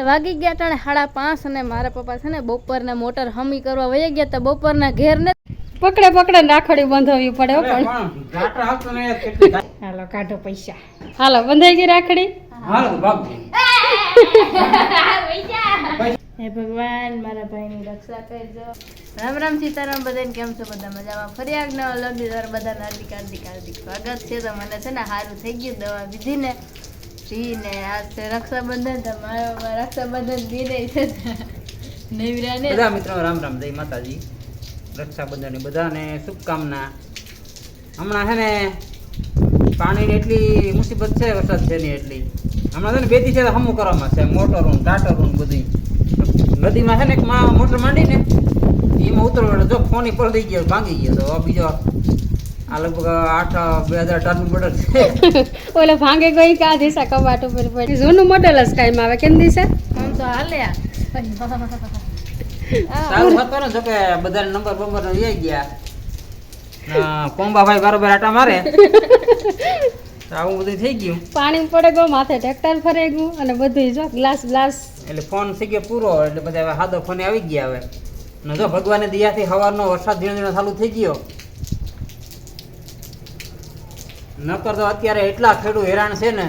તો વાગી ગયા ટાણે સાડા પાંચ અને મારા પપ્પા છે ને બપોરના મોટર હમી કરવા વહી ગયા તો બપોરના ઘેર ને પકડે પકડે રાખડી બંધાવવી પડે પણ. હાલો, કાઢો પૈસા. હાલો, બંધાઈ ગઈ રાખડી? હે ભગવાન, મારા ભાઈની રક્ષા કરજો. રામ રામ સીતારામ, બધાને કેમ છો? બધા મજામાં? ફરી આજનો અલગ બધાને હાર્દિક હાર્દિક હાર્દિક સ્વાગત છે. તો મને છે ને સારું થઈ ગયું દવા બીજી ને આજ છે રક્ષાબંધન તમારો રક્ષાબંધન દી રહી છે નેવરાને બધા મિત્રો, રામ રામ, જય માતાજી. રક્ષાબંધન બધાને શુભકામના. હમણાં છે ને પાણીની એટલી મુસીબત છે, વરસાદ છે ની એટલી. હમણાં છે ને બેથી છે હમું કરવામાં છે, મોટરો રૂમ ટાટરો રૂમ બધું નદીમાં છે ને એક મોટર માંડીને, એમાં ઉતરવા જો ફોની પર દઈ ગયો, ભાંગી ગયો તો બીજો આ લગભગ આઠ બે હજાર ટનનું મોડલ છે ઓલો ભાંગે ગઈ કે આ દિશા કબાટ ઉપર પડી જૂનું મોડલ જ કાયમ આવે. કેમ દિશા? આમ તો હાલે સારું હતો ને જો કે બધા નંબર બંબર લઈ ગયા. કોંબાભાઈ બરોબર આટા મારે. આવું બધું થઈ ગયું. પાણી પડે ગયો માથે ટ્રેક્ટર ફરે ગયું અને બધું જો ગ્લાસ ગ્લાસ એટલે ફોન થઈ ગયો પૂરો એટલે બધા હવે સાદો ફોન આવી ગયા હવે. ને જો ભગવાને દયાથી સવારનો વરસાદ ધીરે ધીણો ચાલુ થઈ ગયો. નકર તો અત્યારે એટલા ખેડૂત હેરાન છે ને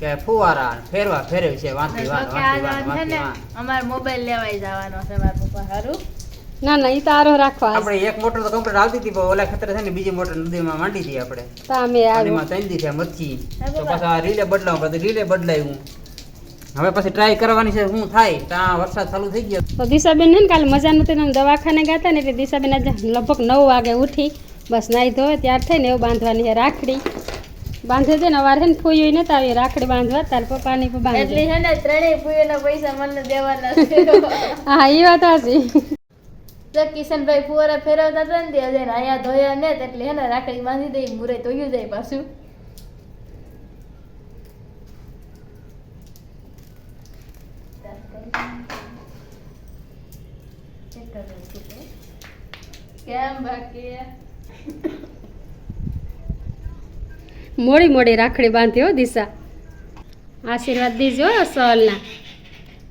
કે ફુવારા ફેરવા ફેરવે છે વાંચી વાત વાંચ વાત છે અમારે મોબાઈલ લેવાય જવાનો છે મારા પપ્પા હારું? ના ના ઈ તારો રાખવા આપણે એક મોટર તો કમ્પ્લીટ આવતી હતી પણ ઓલા ખેતર છે ને બીજી મોટર નદીમાં માંડી હતી આપણે. તો અમે આવ્યો પાણીમાં ત્રણ દી થયા મચ્છી તો પાછા રીલે બદલાવું પછી રીલે બદલાયું. હવે પછી ટ્રાય કરવાની છે શું થાય? ત્યાં વરસાદ ચાલુ થઈ ગયો. તો દિશાબેન ને કાલે મજા નહોતી ને દવાખાને ગયા હતા ને એટલે દિશાબેન આજે લગભગ નવ વાગે ઉઠી બસ નાહી ધોવે ત્યાર થઈને એવું બાંધવાની છે રાખડી. બાંધે છે ને અવારે છે ને ફૂયું નતા આવી રાખડી બાંધવા તાર પપ્પાની ની બાંધે એટલે છે ને ત્રણેય ફૂયોના પૈસા મને દેવાના છે. હા એ વાત હશે તો કિશનભાઈ ફુવારા ફેરવતા હતા ને ત્યાં હજાર અહીંયા ધોયા ને એટલે હે ને રાખડી બાંધી દઈ મુરે ધોયું જાય પાછું. કેમ બાકી? મોડી મોડી રાખડી બાંધી હો દિશા. આશીર્વાદ દેજો હો સહલના.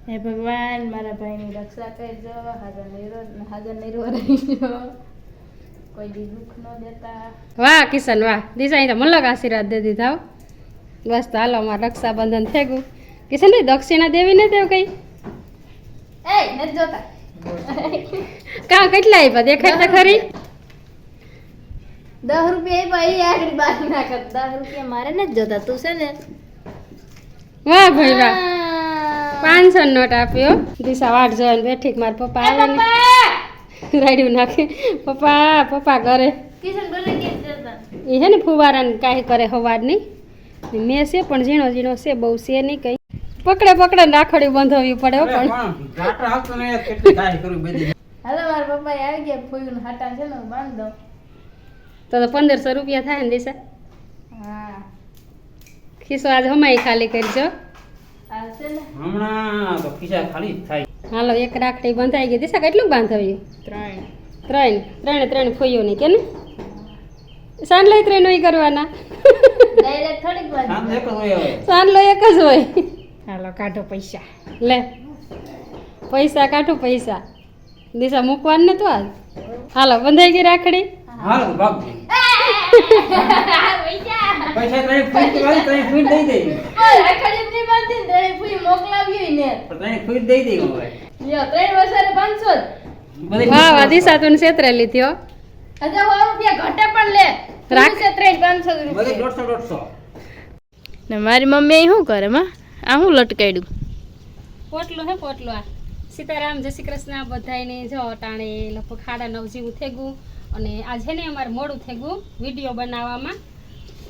હે ભગવાન મારા ભાઈની રક્ષા કરજો હાજર નિરો હાજર નિરો રહીજો. કોઈ દી દુઃખ ન દેતા. વાહ કિશન વાહ. દિશા અહીં તો મલક આશીર્વાદ દે દીધા બસ તો હાલો અમારે રક્ષાબંધન થઈ ગયું. કિશનભાઈ દક્ષિણા દેવી ને દેવ કઈ? એ નથી જોતા. કા કેટલા આપ્યા દેખાય ખરી. દસ રૂપિયા ભાઈ આગળ બાર ના કર. દસ રૂપિયા મારે નથી જોતા તું છે ને? વાહ ભાઈ વાહ. પાંચસો નોટ આપ્યો. દિશા વાટ જોઈને બેઠી કે મારા પપ્પા આવે ને રાડ્યું નાખે. પપ્પા પપ્પા કરે એ હે ને ફુવારાને કાંઈ કરે હવારની મેં છે પણ ઝીણો ઝીણો છે બહુ છે નહીં કંઈ. પકડે પકડે ને રાખડી બંધાવવી પડે પણ. હાલો મારા પપ્પા આવી ગયા ફૂયું હાટા છે ને બાંધ દઉં. તો તો પંદરસો રૂપિયા થાય ને દિશા? હા. ખિસ્સો આજ હમાય ખાલી કરજો. હમણાં તો ખિસ્સા ખાલી થાય. હાલો એક રાખડી બંધાઈ ગઈ. દિશા કેટલું બાંધવ્યું? ત્રણ. ત્રણ. ત્રણે ત્રણ ફોઈઓ નહીં કે ને સાંજલો ત્રણ નહીં કરવાના. સાંજ લો એક જ હોય એક જ હોય. હાલો કાઢો પૈસા. લે. પૈસા કાઢો પૈસા. દિશા મૂકવાનું ને તો આજ. હાલો બંધાઈ ગઈ રાખડી. હાલો ભાગ પૈસા તને ફૂટ વાળી તને ફૂટ દઈ દઈ રાખડી જ નહીં બાંધી ને ત્રણેય ફૂઈ મોકલાવી ને. પણ ત્રણ ફૂટ દઈ દઈ હવે. લ્યો ત્રણ વર્ષે પાંચસો જ. બધી વાહ વાહ દિશા તું લીધ્યો લીધી હો. રૂપિયા ઘટે પણ લે. રાખ. પાંચસો બધી રૂપિયા. દોઢસો દોઢસો. ને મારી મમ્મી શું કરે માં આ શું લટકાડ્યું પોટલું હે પોટલો આ. સીતારામ જય શ્રી કૃષ્ણ બધાયને જો ટાણે લગભગ ખાડા નવ જેવું થઈ ગયું. અને આજ ને અમારે મોડું થઈ ગયું વીડિયો બનાવવામાં.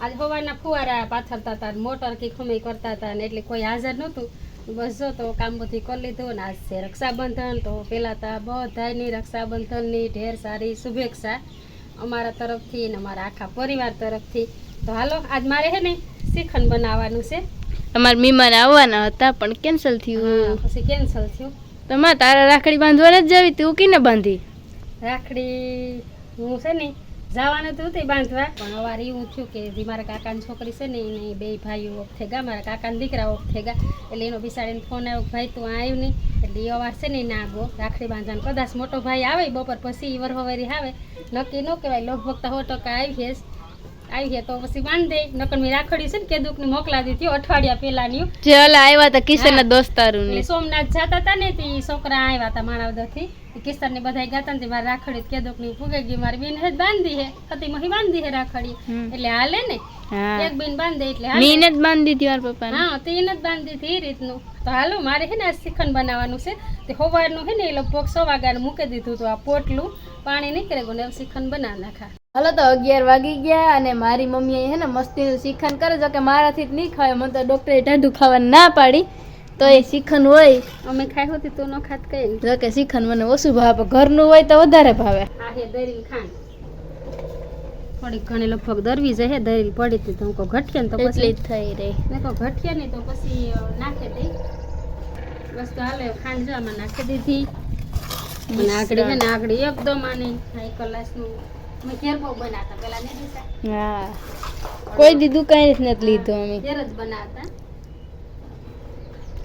આજ હવાના ફુવારા પાથરતા હતા મોટર કે ખમી કરતા હતા ને એટલે કોઈ હાજર નહોતું. બસ જો તો કામ બધું કરી લીધું ને આજ છે રક્ષાબંધન તો પહેલાં તો બધાની રક્ષાબંધનની ઢેર સારી શુભેચ્છા અમારા તરફથી ને અમારા આખા પરિવાર તરફથી. તો હાલો આજ મારે છે ને શ્રીખંડ બનાવવાનું છે. અમારા મહેમાન આવવાના હતા પણ કેન્સલ થયું. પછી કેન્સલ થયું. તમારે તારા રાખડી બાંધવા જ જવી તું કીને બાંધી. રાખડી હું છે ને જવાનું તું હતું બાંધવા. પણ અવારે એવું થયું કે જે મારા કાકાની છોકરી છે ને એને બે ભાઈઓ ઓફ થઈ ગયા મારા કાકાના દીકરા ઓફ થઈ ગયા એટલે એનો બિસાડીને ફોન આવ્યો કે ભાઈ તું આવ્યું નહીં. એટલે એ અવાર છે ને ના ગો રાખડી બાંધવાનું. કદાચ મોટો ભાઈ આવે બપોર પછી ઈવર હવેરી આવે. નક્કી ન કહેવાય લગભગ તો સો ટકા આવી છે આવી ગયા તો પછી બાંધે. નકર મેં રાખડી છે ને કે ને મોકલા દીધી અઠવાડિયા પહેલાની. જે ચલ આવ્યા હતા કિશનના દોસ્તારું સોમનાથ જતા હતા ને તે છોકરા આવ્યા હતા માણાવદરથી. કિસ્તર ને બધા ગયા હતા ને મારે રાખડી કેદુકની ફૂગે ગઈ મારી બેન જ બાંધી હે. હતી મહી બાંધી હે રાખડી. એટલે હાલે ને. એક બેન બાંધે એટલે હાલે. જ બાંધી હતી મારા પપ્પા હા તો એને જ બાંધી હતી એ રીતનું. તો હાલો મારે હે ને આ શ્રીખંડ બનાવવાનું છે. તે સવારનું હે ને એ લગભગ સો વાગ્યાનું મૂકી દીધું હતું આ પોટલું. પાણી નીકળે ગયું ને શ્રીખંડ બનાવી નાખા. હાલો તો અગિયાર વાગી ગયા અને મારી મમ્મીએ હે ને મસ્તીનું શિખંડ કરે જો કે મારાથી જ નહીં ખાય મને તો ડૉક્ટરે ટાઢું ખાવાનું ના પાડી. તો એ શ્રીખંડ હોય. અમે ખાઈ હોતી તો ન ખાત કઈ. જો કે શ્રીખંડ મને ઓછું ભાવે ઘરનું હોય તો વધારે ભાવે. આ હે દરીલ ખાન થોડીક ઘણી લગભગ દરવી છે હે દરીલ પડી હતી તો ઘટકે ને તો પછી થઈ રહી. ને કહું ઘટકે નહીં તો પછી નાખે દઈ બસ તો હાલે ખાંડ જો આમાં નાખી દીધી. અને આગળ છે ને આગળ એકદમ આની હાઈ ક્લાસનું મેં ઘેર બહુ બનાવતા પેલા નહીં હા. કોઈ દી કઈ જ નથી લીધું અમે. ઘેર જ બનાવતા.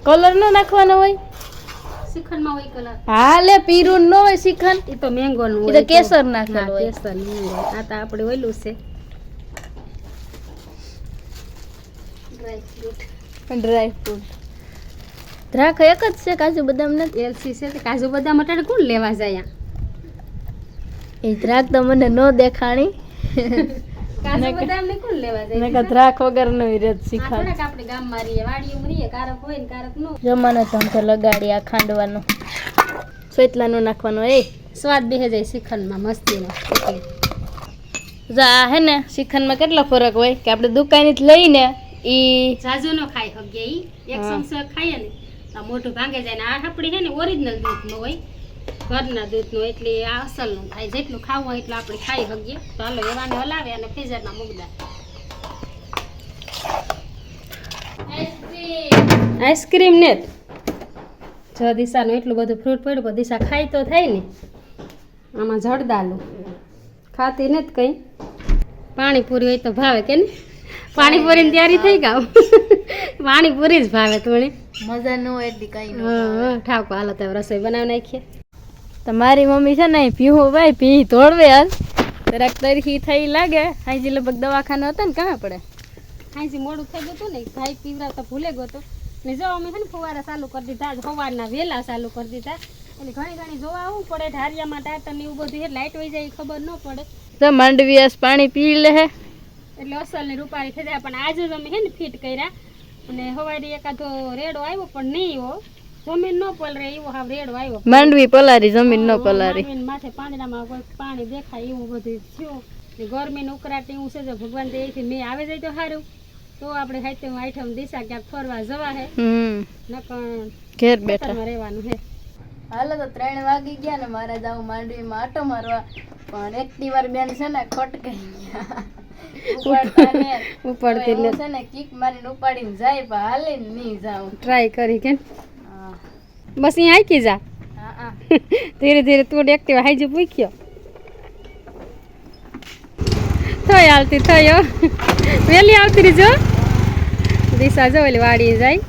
કલર નો નાખવાનો હોય? શ્રીખંડમાં હોય કલર હા લે પીરું ન હોય શ્રીખંડ એ તો મેંગોનું હોય તો કેસર નાખેલું હોય. કેસર આ તો આપણે ઓયલું છે. ડ્રાય ફ્રૂટ ડ્રાય ફ્રૂટ દ્રાક્ષ એક જ છે કાજુ બદામ નથી? એલસી છે તે કાજુ બદામ અટાણે કોણ લેવા જાય? એ દ્રાક્ષ તો મને ન દેખાણી. કાજુ મેં ક- બદામ ને કોણ લેવા મેં જાય કે દ્રાક્ષ વગર નો રહીએ રહીએ કારક હોય ને કારક નો જમાનો ધંધો લગાડી આ ખાંડવાનો. સોતલાનું નાખવાનું. એ સ્વાદ બેહે જાય શ્રીખંડમાં માં મસ્તી જો આ હે ને શ્રીખંડમાં કેટલો ફરક હોય? કે આપણે જ લઈને ઈ જાજુ નો ખાય હગે ઈ. એક સંસ ખાય ને મોટું ભાંગે જાય ને આ આપણી છે ને ઓરિજિનલ દૂધનું હોય ઘરના દૂધનું એટલે આ અસલનું થાય. જેટલું ખાવું હોય એટલું આપણે ખાઈ શકીએ. તો હાલો એવાને હલાવે અને ફ્રીઝરમાં મૂકદા. આઈસ્ક્રીમ ને જ. દિશાનું એટલું બધું ફ્રૂટ પડ્યું પણ દિશા ખાઈ તો થાય ને. આમાં જડદાલું. ખાતી ને જ કંઈ. પાણીપુરી હોય તો ભાવે કે ને પાણીપુરીની તૈયારી થઈ ગઈ પાણીપુરી જ ભાવે થોડી. મજા ન હોય એટલી કઈ ઠાકો હાલો તો હવે રસોઈ બનાવી નાખીએ. તો મારી મમ્મી છે ને પીવું ભાઈ પી ધોળવે હાલ. જરાક તરખી થઈ લાગે. હાજી લગભગ દવાખાના હતા ને કાં પડે. હાજી મોડું થઈ ગયું હતું ને ભાઈ પીવરાવતા ભૂલે ગયો હતો. ને જો અમે છે ને ફુવારા ચાલુ કરી દીધા આજ સવારના વહેલા ચાલુ કરી દીધા. એટલે ઘણી ઘણી જોવા આવવું પડે ઢારિયામાં ટાટર ને એવું બધું લાઇટ વહી જાય ખબર ન પડે. તો માંડવી આસ પાણી પી લે એટલે અસલ ને રૂપાળી થઈ જાય પણ આજે જ અમે છે ને ફિટ કર્યા. અને સવારે એકાદો રેડો આવ્યો પણ નહીં એવો જમીન નો પલરે એવો હાવ રેડો આવ્યો. માંડવી પલારી જમીન નો પલારી. માથે પાંદડામાં કોઈ પાણી દેખાય એવું બધું થયું. ને ગરમીને ઉકળાટ એવું છે જો ભગવાન તો એથી મેં આવે જાય તો સારું તો આપણે હાથે આઈટમ દિશા ક્યાંક ફરવા જવા હે. નકર ઘેર બેઠા. રહેવાનું હે. હાલો તો ત્રણ વાગી ગયા ને મારે જાવું માંડવીમાં આટો મારવા. પણ એકટી વાર બેન છે ને ખટકાઈ ગયા. ઉપાડતા છે ને કિક મારીને ઉપાડીને જાય પણ હાલે નહીં જાઉં. ટ્રાય કરી કે બસ અહીંયા આકી જા ધીરે ધીરે તું એક્ટિવા હાઈજી પૂખ્યો થઈ આવતી થયો વહેલી આવતી રીજો દિશા જો ઓલી વાડી જાય.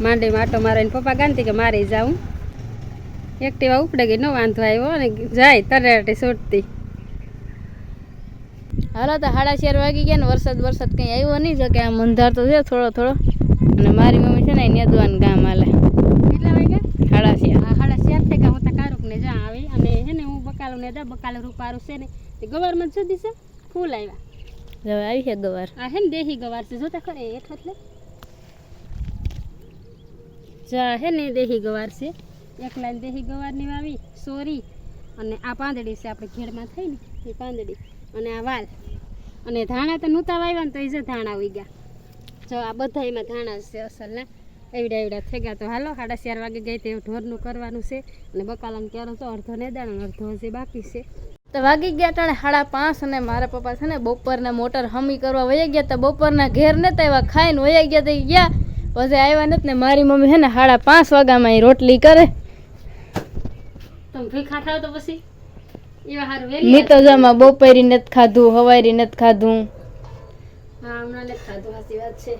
માંડી માટો મારે પપ્પા ગાંધી કે મારે જાઉં. એક્ટિવા ઉપડે ગઈ ન વાંધો આવ્યો અને જાય તરેટી છૂટતી હાલો તો સાડા ચાર વાગી ગયા ને વરસાદ વરસાદ કંઈ આવ્યો નહીં જો કે આમ અંધાર તો છે થોડો થોડો. અને મારી મમ્મી છે ને નેદવાન ગામ હાલે કેટલા વાગ્યા સાડા ચાર આ હાડા ચાર થઈ ગયા હું તો કારુક ને જા આવી અને હે ને હું બકાલું ને બકાલ રૂપારું છે ને તે ગવારમાં જ દિશે છે. ફૂલ આવ્યા હવે આવી છે ગવાર. આ હે ને દેહી ગવાર છે. જોતા ખરે એક એટલે જા હે ને દેહી ગવાર છે. એક લાઈન દેહી ગવારની વાવી સોરી. અને આ પાંદડી છે આપણે ઘેડમાં થઈ ને એ પાંદડી. અને આ વાલ. અને ધાણા તો નૂતા વાવ્યા ને તો એ જે ધાણા ઉગ્યા. જો આ બધા એમાં ધાણા છે અસલના. એવડા એવડા થઈ ગયા. તો હાલો સાડા ચાર વાગે ગઈ તે ઢોરનું કરવાનું છે. અને બકાલાને ક્યારે તો અડધો ને દાણો અડધો હજી બાકી છે. તો વાગી ગયા ટાણે સાડા પાંચ અને મારા પપ્પા છે ને બપોરના મોટર હમી કરવા વયા ગયા તો બપોરના ઘેર નતા એવા ખાઈને વયા ગયા તો ગયા. પછી આવ્યા નથી ને મારી મમ્મી છે ને સાડા પાંચ વાગ્યામાં એ રોટલી કરે. તમે ભીખા થાવ તો પછી? મેં તો જમા બપોરી નથી ખાધું હવારી નથી ખાધું. હા હમણાં નથી ખાધું સાચી વાત છે.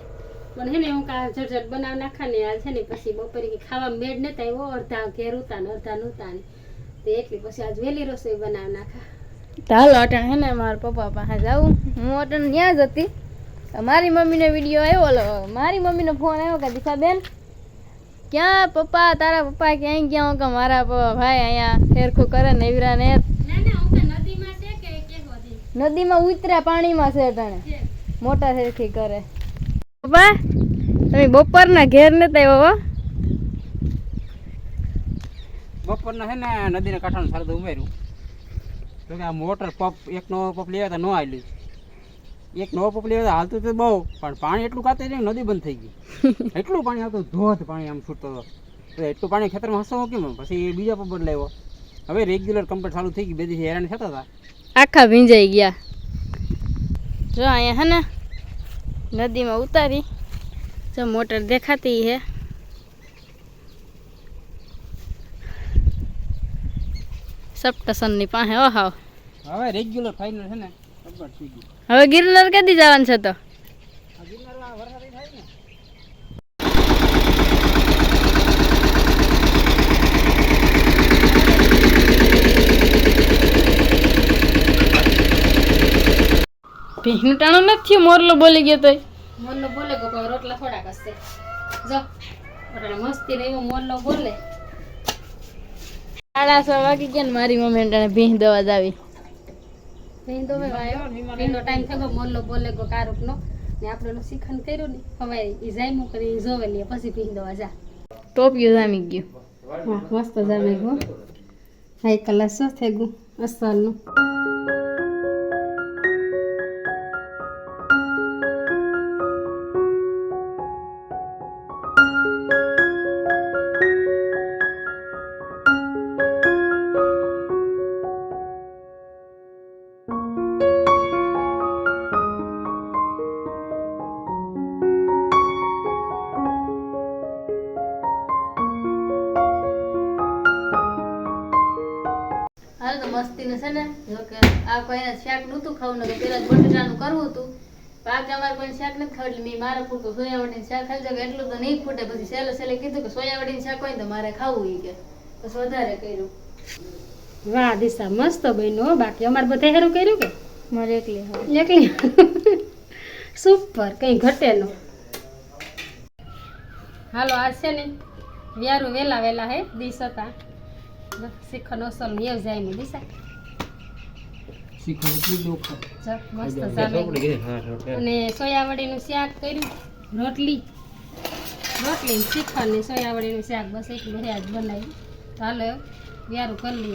પણ હે ને હું કા ઝટઝટ બનાવ નાખા ને આ છે ને પછી બપોરે કે ખાવા મેડ ને આવ્યો અડધા ઘેર ઉતા ને અડધા નહોતા ને. તે એટલી પછી આજ વહેલી રસોઈ બનાવ નાખા. હાલો અટણ હે ને મારા પપ્પા પાસે જાઉં. હું અટણ ત્યાં જ હતી. મારી મમ્મીનો વીડિયો આવ્યો ઓલો મારી મમ્મીનો ફોન આવ્યો કે દિશાબેન ક્યાં પપ્પા તારા પપ્પા ક્યાંય ગયા? હું કે મારા પપ્પા ભાઈ અહીંયા ફેરખું કરે ને એવરા ને નદીમાં ઉતર્યા પાણીમાં છે અટાણે. મોટા ફેરખી કરે. પપ્પા તમે બપોરના ઘેર નતા આવ્યો હો? બપોરના છે ને નદીના કાંઠાનું સારું ઉમેર્યું. તો કે આ મોટર પંપ એક નવો પંપ લેવા તો ન આવેલું. એક નવો પંપ લેવા હાલતું તો બહુ પણ પાણી એટલું કાતે રહ્યું નદી બંધ થઈ ગઈ. એટલું પાણી આવતું ધોધ પાણી આમ છૂટતો હતો. એટલું પાણી ખેતરમાં હસવું કેમ? પછી બીજા પંપ બદલાવ્યો હવે રેગ્યુલર કમ્પ્લીટ ચાલુ થઈ ગઈ બે દિવસ હેરાન થતા હતા. આખા ભીંજાઈ ગયા. જો અહીંયા હે ને નદીમાં ઉતારી. જો મોટર દેખાતી હે સપ્ટસનની પાસે ઓ હાવ રેગ્યુલર ફાઇનલ છે ને. હવે ગિરનાર કદી જવાનું છે તો આ ગિરનારમાં વરસાદ થાય ને ભીંગનું ટાણું નથી મોરલો બોલી ગયો તોય. મોરલો બોલે ગયો પણ રોટલા થોડાક હશે. જો રોટલા મસ્તી રહ્યો મોરલો બોલે. સાડા છ વાગી ગયા ને મારી મમ્મી ટાણે ભીંગ દવા જ આવી. વાયો ભીંડો ટાઈમ થયો મોરલો બોલે ગો કારુકનો. ને આપણે શિખંડ કર્યું ને હવે એ જાયમું કરી જોવે લે પછી ભીંડો જા ટોપિયું જામી ગયું. હા મસ્ત જામે ગો હાઈ સો થઈ ગયું? અસલનું. મસ્તીનું છે ને જો કે આ કોઈને શાક નહોતું ખાવું ને પેલા જ બટેટાનું કરવું હતું. પાક અમારે કોઈ શાક નથી ખાવ એટલે મેં મારા પૂરતું સોયાવડીનું શાક ખાઈ જાય એટલું તો નહીં ખૂટે. પછી સહેલે સહેલે કીધું કે સોયાવડીનું શાક હોય તો મારે ખાવું ઈ કે. પછી વધારે કર્યું. વાહ દિશા મસ્ત બન્યું બાકી અમારે બધા હેરું કર્યું કે? મારે એકલી એકલી? સુપર કઈ ઘટે નો. હાલો આ છે ને વ્યારું વેલા વેલા હે દિશ હતા. શીખન એવ જાય ને દિશા શીખવું એટલું દુઃખ મસ્ત જામે અને સોયાવડીનું શાક કર્યું રોટલી. રોટલી ને સોયા વડી સોયાવડીનું શાક બસ એટલું હે આજ બનાવ્યું. ચાલો વ્યારું કરી લઈએ.